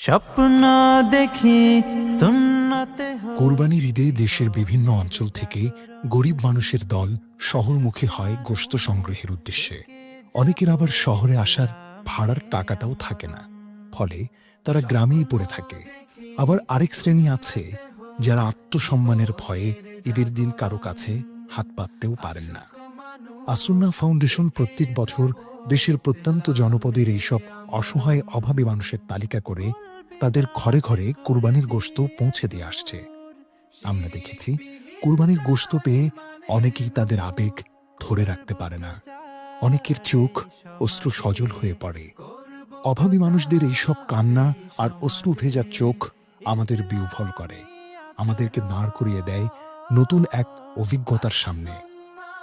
স্বপ্ন দেখি সুন্নতে কোরবানির ঈদে দেশের বিভিন্ন অঞ্চল থেকে গরিব মানুষের দল শহরমুখী হয় গোস্ত সংগ্রহের উদ্দেশ্যে। অনেকের আবার শহরে আসার ভাড়ার টাকাটাও থাকে না। ফলে তারা গ্রামেই পড়ে থাকে। আবার আরেক শ্রেণি আছে যারা আত্মসম্মানের ভয়ে ঈদের দিন কারও কাছে হাত পাততেও পারেন না। আসুন্না ফাউন্ডেশন প্রত্যেক বছর দেশের প্রত্যন্ত জনপদের এইসব অসহায়, অভাবী মানুষের তালিকা করে তাদের ঘরে ঘরে কোরবানির গোশত পৌঁছে দিয়ে আসছে। আমরা দেখেছি, কোরবানির গোশত পেয়ে অনেকেই তাদের আবেগ ধরে রাখতে পারে না। অনেকের চোখ অশ্রু সজল হয়ে পড়ে। অভাবী মানুষদের এইসব কান্না আর অশ্রু ভেজা চোখ আমাদের বিউফল করে। আমাদেরকে দাঁড় করিয়ে দেয় নতুন এক অভিজ্ঞতার সামনে।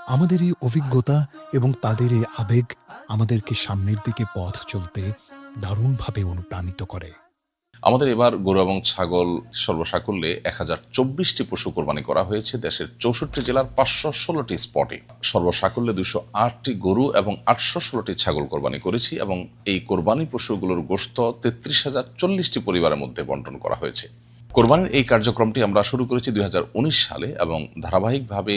আমাদের এই অভিজ্ঞতা এবং তাদের এই আবেগ আমাদেরকে সামনের দিকে পথ চলতে দারুণভাবে অনুপ্রাণিত করে। আমাদের এবার গরু এবং ছাগল সর্বসাকুল্যে এক হাজার চব্বিশটি পশু কোরবানি করা হয়েছে। দেশের চৌষট্টি জেলার পাঁচশো ষোলোটি স্পটে সর্বসাকুল্যে দুশো আটটি গরু এবং আটশো ষোলোটি ছাগল কোরবানি করেছি এবং এই কোরবানি পশুগুলোর গোশত তেত্রিশ হাজার চল্লিশটি পরিবারের মধ্যে বন্টন করা হয়েছে। কোরবানির এই কার্যক্রমটি আমরা শুরু করেছি দুই হাজার উনিশ সালে এবং ধারাবাহিকভাবে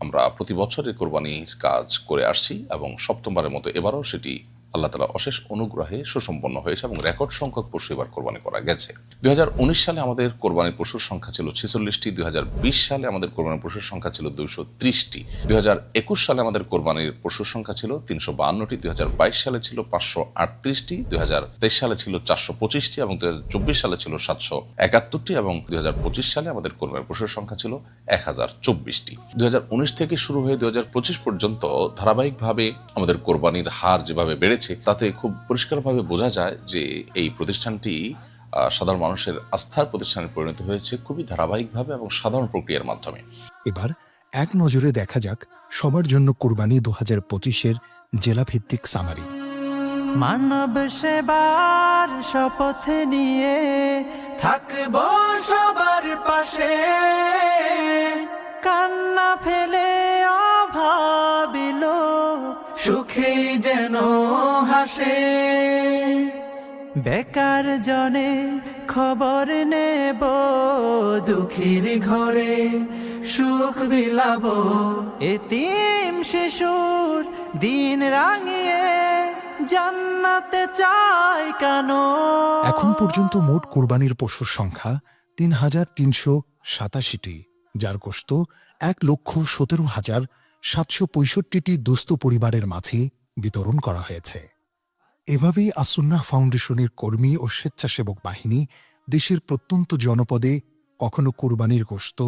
আমরা প্রতি বছরে কোরবানির কাজ করে আসছি এবং সপ্তমবারের মতো এবারও সেটি আল্লাহ তালা অশেষ অনুগ্রহে সুসম্পন্ন হয়েছে এবং রেকর্ড সংখ্যক পশু এবার কোরবানি করা গেছে। দুই সালে আমাদের কোরবানির পশুর সংখ্যা ছিল ছেচল্লিশটি, দুই সালে আমাদের কোরবানির পশুর সংখ্যা ছিল দুইশো ত্রিশটি, দুই সালে আমাদের কোরবানির পশুর সংখ্যা ছিল তিনশো বাহান্নটি, দুই সালে ছিল পাঁচশো আটত্রিশটি, দুই হাজার তেইশ সালে ছিল চারশো পঁচিশটি এবং দুই হাজার চব্বিশ সালে ছিল সাতশো একাত্তরটি এবং দুই হাজার পঁচিশ সালে আমাদের কোরবানির পশুর সংখ্যা ছিল এক হাজার চব্বিশটি। দুই হাজার উনিশ থেকে শুরু হয়ে দুই হাজার পঁচিশ পর্যন্ত ধারাবাহিকভাবে আমাদের কোরবানির হার যেভাবে বেড়েছে তাতে খুব পরিষ্কারভাবে বোঝা যায় যে এই প্রতিষ্ঠানটি সাধারণ মানুষের আস্থার প্রতিষ্ঠানে পরিণত হয়েছে খুবই ধারাবাহিকভাবে এবং সাধারণ প্রক্রিয়ার মাধ্যমে। এবার এক নজরে দেখা যাক সবার জন্য কোরবানি দু হাজার পঁচিশের জেলাভিত্তিক সামারি মানব সেবার শপথ নিয়ে থাকব সুখে যেন হাসে। বেকার জনে খবর নেব দুঃখীর ঘরে, সুখ বিলাব এতিম শিশুর দিন রাঙিয়ে, জান্নাতে চাই কেন? এখন পর্যন্ত মোট কোরবানির পশুর সংখ্যা তিন হাজার তিনশো সাতাশিটি, যার গোস্ত এক লক্ষ সতেরো হাজার সাতশো পঁয়ষট্টিটি দুস্থ পরিবারের মাঝে বিতরণ করা হয়েছে। এভাবেই আসুন্নাহ ফাউন্ডেশনের কর্মী ও স্বেচ্ছাসেবক বাহিনী দেশের প্রত্যন্ত জনপদে কখনো কোরবানির গোস্ত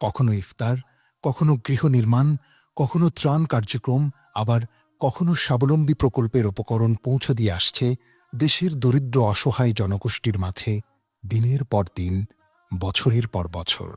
কখনো ইফতার, কখনো গৃহ নির্মাণ, কখনো ত্রাণ কার্যক্রম, আবার কখনো স্বাবলম্বী প্রকল্পের উপকরণ পৌঁছে দিয়ে আসছে দেশের দরিদ্র অসহায় জনগোষ্ঠীর মাঝে দিনের পর দিন, বছরের পর বছর।